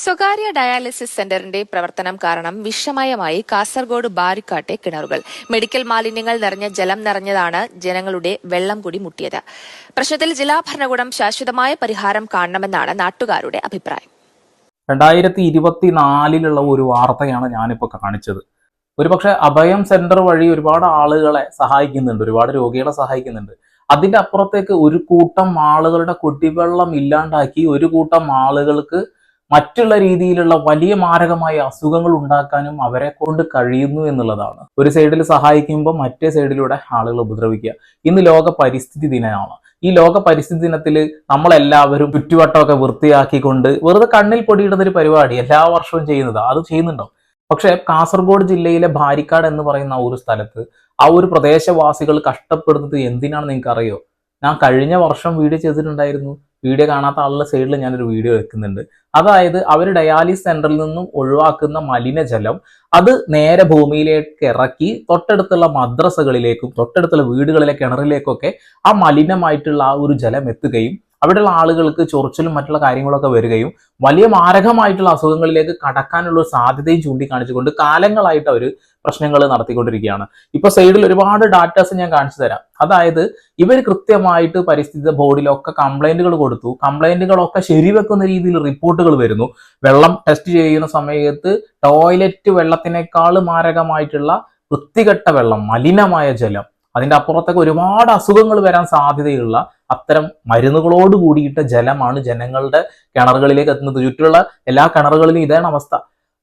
സ്വകാര്യ ഡയാലിസിസ് സെന്ററിന്റെ പ്രവർത്തനം കാരണം വിഷമയമായി കാസർഗോഡ് ബാരിക്കാട്ടെ കിണറുകൾ. മെഡിക്കൽ മാലിന്യങ്ങൾ നിറഞ്ഞ ജലം നിറഞ്ഞതാണ് ജനങ്ങളുടെ വെള്ളം കൂടി മുട്ടിയത്. പ്രശ്നത്തിൽ ജില്ലാ ഭരണകൂടം ശാശ്വതമായ പരിഹാരം കാണണമെന്നാണ് നാട്ടുകാരുടെ അഭിപ്രായം. രണ്ടായിരത്തി ഇരുപത്തിനാലിലുള്ള ഒരു വാർത്തയാണ് ഞാനിപ്പോൾ കാണിച്ചത്. ഒരുപക്ഷെ അഭയം സെന്റർ വഴി ഒരുപാട് ആളുകളെ സഹായിക്കുന്നുണ്ട് ഒരുപാട് രോഗികളെ സഹായിക്കുന്നുണ്ട്. അതിന്റെ അപ്പുറത്തേക്ക് ഒരു കൂട്ടം ആളുകളുടെ കുടിവെള്ളം ഇല്ലാണ്ടാക്കി ഒരു കൂട്ടം ആളുകൾക്ക് മറ്റുള്ള രീതിയിലുള്ള വലിയ മാരകമായ അസുഖങ്ങൾ ഉണ്ടാക്കാനും അവരെ കൊണ്ട് കഴിയുന്നു എന്നുള്ളതാണ്. ഒരു സൈഡിൽ സഹായിക്കുമ്പോൾ മറ്റേ സൈഡിലൂടെ ആളുകൾ ഉപദ്രവിക്കുക. ഇന്ന് ലോക പരിസ്ഥിതി ദിനമാണ്. ഈ ലോക പരിസ്ഥിതി ദിനത്തിൽ നമ്മളെല്ലാവരും ചുറ്റുവട്ടമൊക്കെ വൃത്തിയാക്കിക്കൊണ്ട് വെറുതെ കണ്ണിൽ പൊടിയിടുന്ന ഒരു പരിപാടി എല്ലാ വർഷവും ചെയ്യുന്നത് അത് ചെയ്യുന്നുണ്ടോ പക്ഷേ കാസർഗോഡ് ജില്ലയിലെ ഭാരിക്കാട് എന്ന് പറയുന്ന ഒരു സ്ഥലത്ത് ആ ഒരു പ്രദേശവാസികൾ കഷ്ടപ്പെടുന്നത് എന്തിനാണെന്ന് നിങ്ങൾക്ക് അറിയോ ഞാൻ കഴിഞ്ഞ വർഷം വീഡിയോ ചെയ്തിട്ടുണ്ടായിരുന്നു. വീഡിയോ കാണാത്ത ആളുടെ സൈഡിൽ ഞാനൊരു വീഡിയോ വെക്കുന്നുണ്ട്. അതായത് അവർ ഡയാലിസ് സെന്ററിൽ നിന്നും ഒഴിവാക്കുന്ന മലിനജലം അത് നേരെ ഭൂമിയിലേക്ക് ഇറക്കി തൊട്ടടുത്തുള്ള മദ്രസകളിലേക്കും തൊട്ടടുത്തുള്ള വീടുകളിലെ കിണറിലേക്കൊക്കെ ആ മലിനമായിട്ടുള്ള ആ ഒരു ജലം എത്തുകയും അവിടെയുള്ള ആളുകൾക്ക് ചൊറിച്ചിലും മറ്റുള്ള കാര്യങ്ങളൊക്കെ വരികയും വലിയ മാരകമായിട്ടുള്ള അസുഖങ്ങളിലേക്ക് കടക്കാനുള്ള സാധ്യതയും ചൂണ്ടിക്കാണിച്ചുകൊണ്ട് കാലങ്ങളായിട്ട് അവർ പ്രശ്നങ്ങൾ നടത്തിക്കൊണ്ടിരിക്കുകയാണ്. ഇപ്പൊ സൈഡിൽ ഒരുപാട് ഡാറ്റാസ് ഞാൻ കാണിച്ചു തരാം. അതായത് ഇവർ കൃത്യമായിട്ട് പരിസ്ഥിതി ബോർഡിലൊക്കെ കംപ്ലൈന്റുകൾ കൊടുത്തു. കംപ്ലൈന്റുകളൊക്കെ ശരിവെക്കുന്ന രീതിയിൽ റിപ്പോർട്ടുകൾ വരുന്നു. വെള്ളം ടെസ്റ്റ് ചെയ്യുന്ന സമയത്ത് ടോയ്ലറ്റ് വെള്ളത്തിനേക്കാൾ മാരകമായിട്ടുള്ള വൃത്തികെട്ട വെള്ളം മലിനമായ ജലം. അതിന്റെ അപ്പുറത്തൊക്കെ ഒരുപാട് അസുഖങ്ങൾ വരാൻ സാധ്യതയുള്ള അത്തരം മരുന്നുകളോട് കൂടിയിട്ട ജലമാണ് ജനങ്ങളുടെ കിണറുകളിലേക്ക് എത്തുന്നത്. ചുറ്റുള്ള എല്ലാ കിണറുകളിലും ഇതാണ് അവസ്ഥ.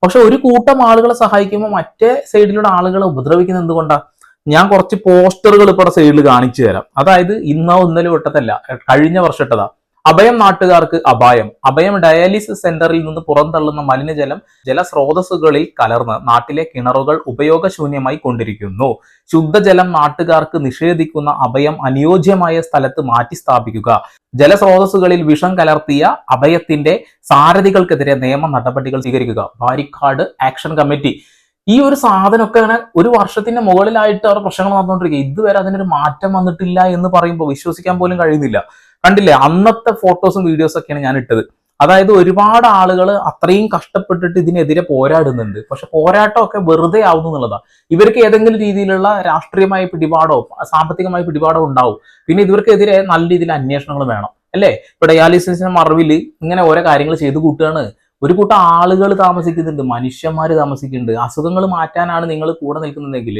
പക്ഷെ ഒരു കൂട്ടം ആളുകളെ സഹായിക്കുമ്പോൾ മറ്റേ സൈഡിലുള്ള ആളുകളെ ഉപദ്രവിക്കുന്നത് എന്തുകൊണ്ടാണ് ഞാൻ കുറച്ച് പോസ്റ്ററുകൾ ഇപ്പോൾ സൈഡിൽ കാണിച്ചു തരാം. അതായത് ഇന്നോ ഇന്നലെ വിട്ടതല്ല കഴിഞ്ഞ വർഷത്തതാ അഭയം നാട്ടുകാർക്ക് അപായം. അഭയം ഡയാലിസിസ് സെന്ററിൽ നിന്ന് പുറന്തള്ളുന്ന മലിനജലം ജലസ്രോതസ്സുകളിൽ കലർന്ന് നാട്ടിലെ കിണറുകൾ ഉപയോഗശൂന്യമായി കൊണ്ടിരിക്കുന്നു. ശുദ്ധജലം നാട്ടുകാർക്ക് നിഷേധിക്കുന്ന അഭയം അനുയോജ്യമായ സ്ഥലത്ത് മാറ്റി സ്ഥാപിക്കുക. ജലസ്രോതസ്സുകളിൽ വിഷം കലർത്തിയ അഭയത്തിന്റെ സാരഥികൾക്കെതിരെ നിയമ നടപടികൾ സ്വീകരിക്കുക. Barikkad action committee. ഈ ഒരു സാധനമൊക്കെ അങ്ങനെ ഒരു വർഷത്തിന്റെ മുകളിലായിട്ട് അവർ പ്രശ്നങ്ങൾ നടന്നുകൊണ്ടിരിക്കുക. ഇതുവരെ അതിനൊരു മാറ്റം വന്നിട്ടില്ല എന്ന് പറയുമ്പോൾ വിശ്വസിക്കാൻ പോലും കഴിയുന്നില്ല. കണ്ടില്ലേ? അന്നത്തെ ഫോട്ടോസും വീഡിയോസും ഒക്കെയാണ് ഞാൻ ഇട്ടത്. അതായത് ഒരുപാട് ആളുകൾ അത്രയും കഷ്ടപ്പെട്ടിട്ട് ഇതിനെതിരെ പോരാടുന്നുണ്ട്. പക്ഷെ പോരാട്ടമൊക്കെ വെറുതെ ആവുന്നു എന്നുള്ളതാണ് ഇവർക്ക് ഏതെങ്കിലും രീതിയിലുള്ള രാഷ്ട്രീയമായ പിടിപാടോ സാമ്പത്തികമായ പിടിപാടോ ഉണ്ടാവും. പിന്നെ ഇവർക്കെതിരെ നല്ല രീതിയിൽ അന്വേഷണങ്ങൾ വേണം. അല്ലേ? ഇപ്പൊ ഡയാലിസിസിന്റെ മറവിൽ ഇങ്ങനെ ഓരോ കാര്യങ്ങൾ ചെയ്തു കൂട്ടുകയാണ്. ഒരു കൂട്ടം ആളുകൾ താമസിക്കുന്നുണ്ട്. മനുഷ്യന്മാർ താമസിക്കുന്നുണ്ട്. അസുഖങ്ങൾ മാറ്റാനാണ് നിങ്ങൾ കൂടെ നിൽക്കുന്നതെങ്കിൽ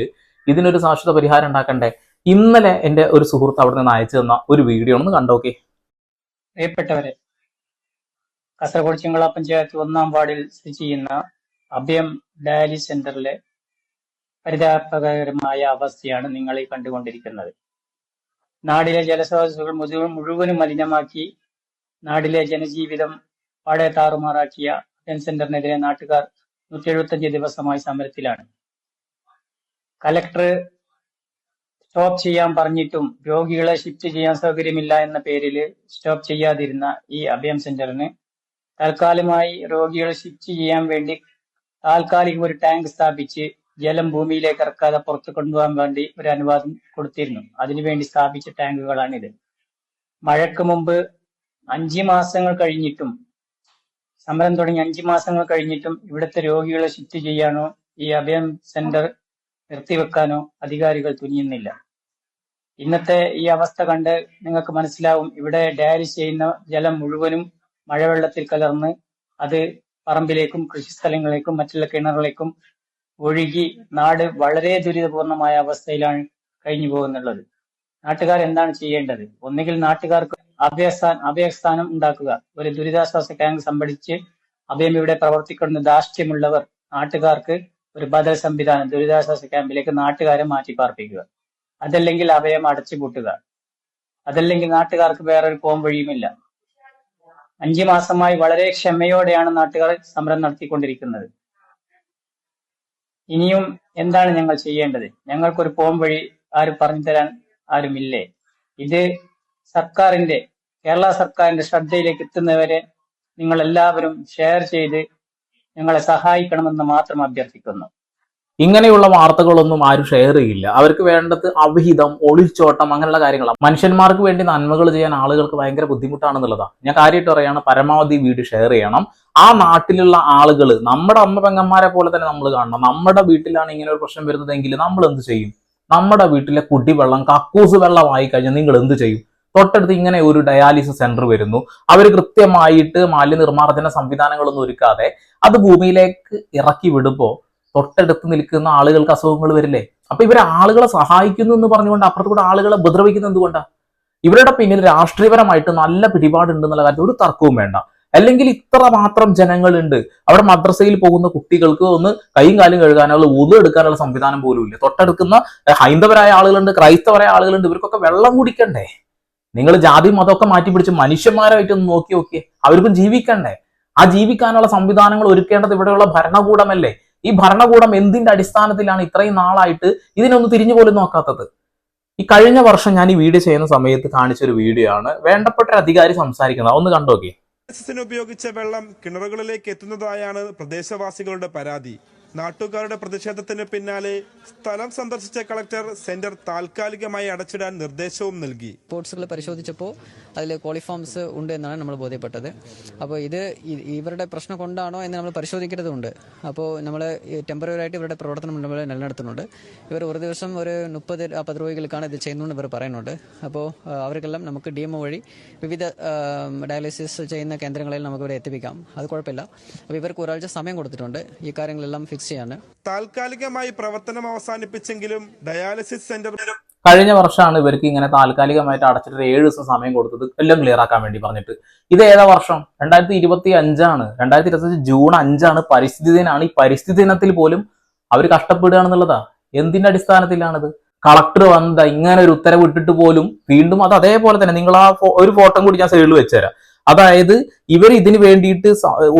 ഇതിനൊരു ശാശ്വത പരിഹാരം ഉണ്ടാക്കണ്ടേ? ഇന്നലെ എന്റെ ഒരു സുഹൃത്ത് അവിടെ നിന്ന് അയച്ചു തന്ന ഒരു വീഡിയോ ഒന്ന് കണ്ടോക്കെ പ്രിയപ്പെട്ടവരെ കാസർഗോഡ് ചിങ്ങള പഞ്ചായത്ത് ഒന്നാം വാർഡിൽ സ്ഥിതി ചെയ്യുന്ന അഭയം ഡയാലിസ് സെന്ററിലെ പരിതാപകരമായ അവസ്ഥയാണ് നിങ്ങൾ ഈ കണ്ടുകൊണ്ടിരിക്കുന്നത്. നാടിലെ ജലസ്രോതസ്സുകൾ മുഴുവൻ മുഴുവനും മലിനമാക്കി നാടിലെ ജനജീവിതം പാടെ താറുമാറാക്കിയ അഭയം സെന്ററിനെതിരെ നാട്ടുകാർ നൂറ്റി എഴുപത്തഞ്ച് ദിവസമായി സമരത്തിലാണ്. കലക്ടർ സ്റ്റോപ്പ് ചെയ്യാൻ പറഞ്ഞിട്ടും രോഗികളെ ഷിഫ്റ്റ് ചെയ്യാൻ സൗകര്യമില്ല എന്ന പേരിൽ സ്റ്റോപ്പ് ചെയ്യാതിരുന്ന ഈ അഭയം സെന്ററിന് തൽക്കാലമായി രോഗികളെ ഷിഫ്റ്റ് ചെയ്യാൻ വേണ്ടി താൽക്കാലിക ഒരു ടാങ്ക് സ്ഥാപിച്ച് ജലം ഭൂമിയിലേക്ക് ഇറക്കാതെ പുറത്തു കൊണ്ടുപോകാൻ വേണ്ടി ഒരു അനുവാദം കൊടുത്തിരുന്നു. അതിനുവേണ്ടി സ്ഥാപിച്ച ടാങ്കുകളാണിത്. മഴയ്ക്ക് മുമ്പ് അഞ്ച് മാസങ്ങൾ കഴിഞ്ഞിട്ടും സമരം തുടങ്ങി അഞ്ച് മാസങ്ങൾ കഴിഞ്ഞിട്ടും ഇവിടുത്തെ രോഗികളെ ഷിഫ്റ്റ് ചെയ്യാനോ ഈ അഭയം സെന്റർ നിർത്തിവെക്കാനോ അധികാരികൾ തുനിയുന്നില്ല. ഇന്നത്തെ ഈ അവസ്ഥ കണ്ട് നിങ്ങൾക്ക് മനസ്സിലാവും. ഇവിടെ ഡയാലിസ് ചെയ്യുന്ന ജലം മുഴുവനും മഴവെള്ളത്തിൽ കലർന്ന് അത് പറമ്പിലേക്കും കൃഷിസ്ഥലങ്ങളിലേക്കും മറ്റുള്ള കിണറുകളിലേക്കും ഒഴുകി നാട് വളരെ ദുരിതപൂർണമായ അവസ്ഥയിലാണ് കഴിഞ്ഞു പോകുന്നുള്ളത്. നാട്ടുകാർ എന്താണ് ചെയ്യേണ്ടത്? ഒന്നുകിൽ നാട്ടുകാർക്ക് അഭയസ്ഥാനം അഭയസ്ഥാനം ഉണ്ടാക്കുക. ഒരു ദുരിതാശ്വാസ ക്യാമ്പ് സംഭടിച്ച് അഭയം ഇവിടെ പ്രവർത്തിക്കുന്ന ദാർഷ്ട്യമുള്ളവർ നാട്ടുകാർക്ക് ഒരു ബദൽ സംവിധാനം ദുരിതാശ്വാസ ക്യാമ്പിലേക്ക് നാട്ടുകാരെ മാറ്റി പാർപ്പിക്കുക അതല്ലെങ്കിൽ അഭയം അടച്ചുപൂട്ടുക അതല്ലെങ്കിൽ നാട്ടുകാർക്ക് വേറൊരു പോം വഴിയുമില്ല. അഞ്ചു മാസമായി വളരെ ക്ഷമയോടെയാണ് നാട്ടുകാർ സമരം നടത്തിക്കൊണ്ടിരിക്കുന്നത്. ഇനിയും എന്താണ് ഞങ്ങൾ ചെയ്യേണ്ടത്? ഞങ്ങൾക്കൊരു പോം വഴി ആരും പറഞ്ഞു തരാൻ ആരുമില്ലേ? ഇത് സർക്കാരിന്റെ കേരള സർക്കാരിന്റെ ശ്രദ്ധയിലേക്ക് എത്തുന്നവരെ നിങ്ങൾ എല്ലാവരും ഷെയർ ചെയ്ത് ഞങ്ങളെ സഹായിക്കണമെന്ന് മാത്രം അഭ്യർത്ഥിക്കുന്നു. ഇങ്ങനെയുള്ള വാർത്തകളൊന്നും ആരും ഷെയർ ചെയ്യില്ല. അവർക്ക് വേണ്ടത് അവിഹിതം ഒളിച്ചോട്ടം അങ്ങനെയുള്ള കാര്യങ്ങളാണ് മനുഷ്യന്മാർക്ക് വേണ്ടി നന്മകൾ ചെയ്യാൻ ആളുകൾക്ക് ഭയങ്കര ബുദ്ധിമുട്ടാണെന്നുള്ളതാണ് ഞാൻ കാര്യമായിട്ട് പറയാണ് പരമാവധി വീഡിയോ ഷെയർ ചെയ്യണം. ആ നാട്ടിലുള്ള ആളുകൾ നമ്മുടെ അമ്മ പെങ്ങന്മാരെ പോലെ തന്നെ നമ്മൾ കാണണം. നമ്മുടെ വീട്ടിലാണ് ഇങ്ങനെ ഒരു പ്രശ്നം വരുന്നതെങ്കിൽ നമ്മൾ എന്ത് ചെയ്യും? നമ്മുടെ വീട്ടിലെ കുടിവെള്ളം കക്കൂസ് വെള്ളമായി കഴിഞ്ഞാൽ നിങ്ങൾ എന്ത് ചെയ്യും? തൊട്ടടുത്ത് ഇങ്ങനെ ഒരു ഡയാലിസിസ് സെന്റർ വരുന്നു. അവർ കൃത്യമായിട്ട് മാലിന്യ നിർമ്മാർജന സംവിധാനങ്ങളൊന്നും ഒരുക്കാതെ അത് ഭൂമിയിലേക്ക് ഇറക്കി വിടുമ്പോൾ തൊട്ടടുത്ത് നിൽക്കുന്ന ആളുകൾക്ക് അസുഖങ്ങൾ വരില്ലേ? അപ്പൊ ഇവരെ ആളുകളെ സഹായിക്കുന്നു എന്ന് പറഞ്ഞുകൊണ്ട് അപ്പുറത്ത് കൂടെ ആളുകളെ ഉപദ്രവിക്കുന്നത് എന്തുകൊണ്ടാ? ഇവരുടെ പിന്നിൽ രാഷ്ട്രീയപരമായിട്ട് നല്ല പിടിപാടുണ്ട് എന്നുള്ള കാര്യത്തിൽ ഒരു തർക്കവും വേണ്ട. അല്ലെങ്കിൽ ഇത്ര മാത്രം ജനങ്ങളുണ്ട്. അവിടെ മദ്രസയിൽ പോകുന്ന കുട്ടികൾക്ക് ഒന്ന് കൈയും കാലും കഴുകാനുള്ള ഊത് എടുക്കാനുള്ള സംവിധാനം പോലും ഇല്ല. തൊട്ടടുക്കുന്ന ഹൈന്ദവരായ ആളുകളുണ്ട് ക്രൈസ്തവരായ ആളുകളുണ്ട്. ഇവർക്കൊക്കെ വെള്ളം കുടിക്കണ്ടേ? നിങ്ങൾ ജാതി മതമൊക്കെ മാറ്റി പിടിച്ച് മനുഷ്യന്മാരായിട്ട് ഒന്ന് നോക്കി നോക്കിയേ. അവർക്കും ജീവിക്കണ്ടേ? ആ ജീവിക്കാനുള്ള സംവിധാനങ്ങൾ ഒരുക്കേണ്ടത് ഇവിടെയുള്ള ഭരണകൂടമല്ലേ? ഈ ഭരണകൂടം എന്തിന്റെ അടിസ്ഥാനത്തിലാണ് ഇത്രയും നാളായിട്ട് ഇതിനൊന്ന് തിരിഞ്ഞു പോലും നോക്കാത്തത്? ഈ കഴിഞ്ഞ വർഷം ഞാൻ ഈ വീഡിയോ ചെയ്യുന്ന സമയത്ത് കാണിച്ചൊരു വീഡിയോ ആണ്. വേണ്ടപ്പെട്ട അധികാരി സംസാരിക്കുന്നത്. ഒന്ന് കണ്ടോക്കെ ഉപയോഗിച്ച വെള്ളം കിണറുകളിലേക്ക് എത്തുന്നതായാണ് പ്രദേശവാസികളുടെ പരാതി. നാട്ടുകാരുടെ പ്രതിഷേധത്തിന് പിന്നാലെ സ്ഥലം സന്ദർശിച്ച കളക്ടർ സെന്റർ താൽക്കാലികമായി അടച്ചിടാൻ നിർദ്ദേശവും നൽകി. റിപ്പോർട്ട്സുകൾ പരിശോധിച്ചപ്പോൾ അതിൽ കോളിഫോംസ് ഉണ്ട് എന്നാണ് നമ്മൾ ബോധ്യപ്പെട്ടത്. അപ്പോൾ ഇത് ഇവരുടെ പ്രശ്നം കൊണ്ടാണോ എന്ന് നമ്മൾ പരിശോധിക്കേണ്ടതുണ്ട്. അപ്പോൾ നമ്മൾ ടെമ്പററി ആയിട്ട് ഇവരുടെ പ്രവർത്തനം നമ്മൾ നിലനിർത്തുന്നുണ്ട്. ഇവർ ഒരു ദിവസം ഒരു മുപ്പത് അപ്പത് രൂപകൾക്കാണ് ഇത് ചെയ്യുന്നതെന്ന് ഇവർ പറയുന്നുണ്ട്. അപ്പോൾ അവർക്കെല്ലാം നമുക്ക് ഡി എം വഴി വിവിധ ഡയാലിസിസ് ചെയ്യുന്ന കേന്ദ്രങ്ങളിൽ നമുക്ക് ഇവിടെ എത്തിപ്പിക്കാം. അത് കുഴപ്പമില്ല. അപ്പോൾ ഇവർക്ക് ഒരാഴ്ച സമയം കൊടുത്തിട്ടുണ്ട്. ഈ കാര്യങ്ങളെല്ലാം ഫിക്സ് ചെയ്യാൻ താൽക്കാലികമായി പ്രവർത്തനം അവസാനിപ്പിച്ചെങ്കിലും ഡയാലിസിസ് സെന്റർ കഴിഞ്ഞ വർഷമാണ് ഇവർക്ക് ഇങ്ങനെ താൽക്കാലികമായിട്ട് അടച്ചിട്ട് ഏഴ് ദിവസം സമയം കൊടുത്തത് എല്ലാം ക്ലിയർ ആക്കാൻ വേണ്ടി പറഞ്ഞിട്ട്. ഇത് ഏതാ വർഷം? രണ്ടായിരത്തി ഇരുപത്തി അഞ്ചാണ് രണ്ടായിരത്തി ഇരുപത്തി ജൂൺ അഞ്ചാണ് പരിസ്ഥിതി ദിനാണ് ഈ പരിസ്ഥിതി ദിനത്തിൽ പോലും അവർ കഷ്ടപ്പെടുകയാണെന്നുള്ളതാ എന്തിന്റെ അടിസ്ഥാനത്തിലാണിത്? കളക്ടർ വന്നത് ഇങ്ങനെ ഒരു ഉത്തരവ് ഇട്ടിട്ട് പോലും വീണ്ടും അത് അതേപോലെ തന്നെ നിങ്ങൾ ആ ഒരു ഫോട്ടോ കൂടി ഞാൻ സൈഡിൽ വെച്ചുതരാം അതായത് ഇവർ ഇതിന് വേണ്ടിയിട്ട്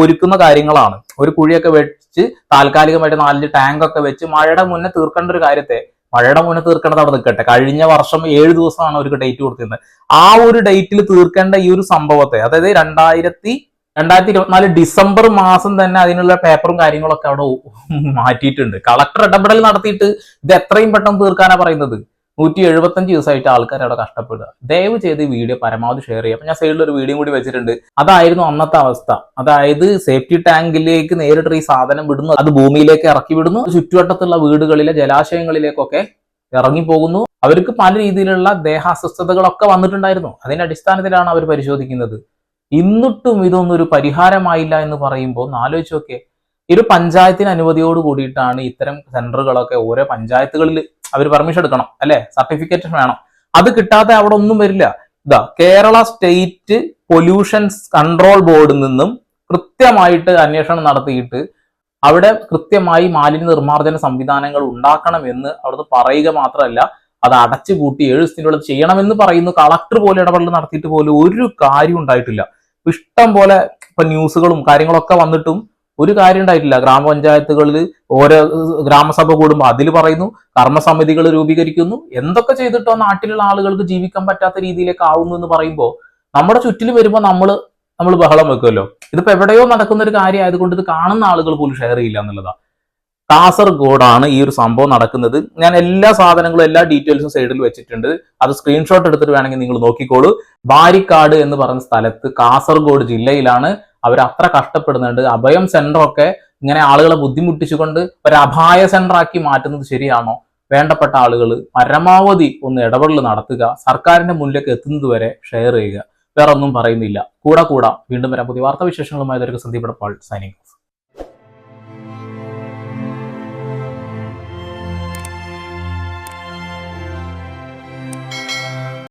ഒരുക്കുന്ന കാര്യങ്ങളാണ്. ഒരു കുഴിയൊക്കെ വെച്ച് താൽക്കാലികമായിട്ട് നാലഞ്ച് ടാങ്ക് ഒക്കെ വെച്ച് മഴയുടെ മുന്നേ തീർക്കേണ്ട ഒരു കാര്യത്തെ മഴയുടെ മുന്നേ തീർക്കേണ്ടത് അവിടെ നിൽക്കട്ടെ. കഴിഞ്ഞ വർഷം ഏഴ് ദിവസമാണ് അവർക്ക് ഡേറ്റ് കൊടുത്തിരുന്നത്. ആ ഒരു ഡേറ്റിൽ തീർക്കേണ്ട ഈ ഒരു സംഭവത്തെ അതായത് രണ്ടായിരത്തി രണ്ടായിരത്തി ഇരുപത്തിനാല് ഡിസംബർ മാസം തന്നെ അതിനുള്ള പേപ്പറും കാര്യങ്ങളൊക്കെ അവിടെ മാറ്റിയിട്ടുണ്ട്. കളക്ടർ ഇടപെടൽ നടത്തിയിട്ട് ഇത് എത്രയും പെട്ടെന്ന് തീർക്കാനാ പറയുന്നത്? നൂറ്റി എഴുപത്തഞ്ച് ദിവസമായിട്ട് ആൾക്കാർ അവിടെ കഷ്ടപ്പെടുക. ദയവ് ചെയ്ത് ഈ വീഡിയോ പരമാവധി ഷെയർ അപ്പൊ ഞാൻ സൈഡിൽ ഒരു വീഡിയോ കൂടി വെച്ചിട്ടുണ്ട്. അതായിരുന്നു അന്നത്തെ അവസ്ഥ. അതായത് സേഫ്റ്റി ടാങ്കിലേക്ക് നേരിട്ട് ഈ സാധനം വിടുന്നു. അത് ഭൂമിയിലേക്ക് ഇറക്കി വിടുന്നു. ചുറ്റുവട്ടത്തുള്ള വീടുകളിലെ ജലാശയങ്ങളിലേക്കൊക്കെ ഇറങ്ങി പോകുന്നു അവർക്ക് പല രീതിയിലുള്ള ദേഹാസ്വസ്ഥതകളൊക്കെ വന്നിട്ടുണ്ടായിരുന്നു. അതിന്റെ അടിസ്ഥാനത്തിലാണ് അവർ പരിശോധിക്കുന്നത്. ഇന്നിട്ടും ഇതൊന്നും ഒരു പരിഹാരമായില്ല എന്ന് പറയുമ്പോൾ ആലോചിച്ച് നോക്കിയേ. ഒരു പഞ്ചായത്തിന് അനുമതിയോട് കൂടിയിട്ടാണ് ഇത്തരം സെന്ററുകളൊക്കെ ഓരോ പഞ്ചായത്തുകളിൽ അവർ പെർമിഷൻ എടുക്കണം അല്ലെ? സർട്ടിഫിക്കറ്റ് വേണം. അത് കിട്ടാതെ അവിടെ ഒന്നും വരില്ല. ഇതാ കേരള സ്റ്റേറ്റ് പൊല്യൂഷൻ കൺട്രോൾ ബോർഡിൽ നിന്നും കൃത്യമായിട്ട് അന്വേഷണം നടത്തിയിട്ട് അവിടെ കൃത്യമായി മാലിന്യ നിർമ്മാർജന സംവിധാനങ്ങൾ ഉണ്ടാക്കണം എന്ന് അവിടുന്ന് പറയുക മാത്രമല്ല അത് അടച്ചുപൂട്ടി ഏഴ് ദിവസത്തിനുള്ളിൽ ചെയ്യണമെന്ന് പറയുന്നു. കളക്ടർ പോലെ ഇടപെടൽ നടത്തിയിട്ട് പോലും ഒരു കാര്യം ഉണ്ടായിട്ടില്ല. ഇഷ്ടം പോലെ ഇപ്പൊ ന്യൂസുകളും കാര്യങ്ങളൊക്കെ വന്നിട്ടും ഒരു കാര്യം ഉണ്ടായിട്ടില്ല. ഗ്രാമപഞ്ചായത്തുകളിൽ ഓരോ ഗ്രാമസഭ കൂടുമ്പോൾ അതിൽ പറയുന്നു കർമ്മസമിതികൾ രൂപീകരിക്കുന്നു. എന്തൊക്കെ ചെയ്തിട്ടോ നാട്ടിലുള്ള ആളുകൾക്ക് ജീവിക്കാൻ പറ്റാത്ത രീതിയിലേക്ക് ആവുന്നു എന്ന് പറയുമ്പോൾ നമ്മുടെ ചുറ്റിൽ വരുമ്പോൾ നമ്മൾ നമ്മൾ ബഹളം വെക്കുമല്ലോ ഇതിപ്പോ എവിടെയോ നടക്കുന്ന ഒരു കാര്യം ആയതുകൊണ്ട് ഇത് കാണുന്ന ആളുകൾ പോലും ഷെയർ ചെയ്യില്ല എന്നുള്ളതാണ് കാസർഗോഡാണ് ഈ ഒരു സംഭവം നടക്കുന്നത്. ഞാൻ എല്ലാ സാധനങ്ങളും എല്ലാ ഡീറ്റെയിൽസും സൈഡിൽ വെച്ചിട്ടുണ്ട്. അത് സ്ക്രീൻഷോട്ട് എടുത്തിട്ട് വേണമെങ്കിൽ നിങ്ങൾ നോക്കിക്കോളൂ. ബാരിക്കാട് എന്ന് പറഞ്ഞ സ്ഥലത്ത് കാസർഗോഡ് ജില്ലയിലാണ് അവർ അത്ര കഷ്ടപ്പെടുന്നുണ്ട്. അഭയം സെന്റർ ഒക്കെ ഇങ്ങനെ ആളുകളെ ബുദ്ധിമുട്ടിച്ചുകൊണ്ട് ഒരു അപായ സെന്റർ ആക്കി മാറ്റുന്നത് ശരിയാണോ? വേണ്ടപ്പെട്ട ആളുകൾ പരമാവധി ഒന്ന് ഇടപെടൽ നടത്തുക സർക്കാരിന്റെ മുന്നിലേക്ക് എത്തുന്നത് വരെ ഷെയർ ചെയ്യുക. വേറെ ഒന്നും പറയുന്നില്ല. കൂടെ കൂടാ. വീണ്ടും വരാൻ പുതിയ വാർത്താ വിശേഷങ്ങളുമായി ഇതൊരു സന്ദീപ് പാൾ സൈനിങ് ഓഫ്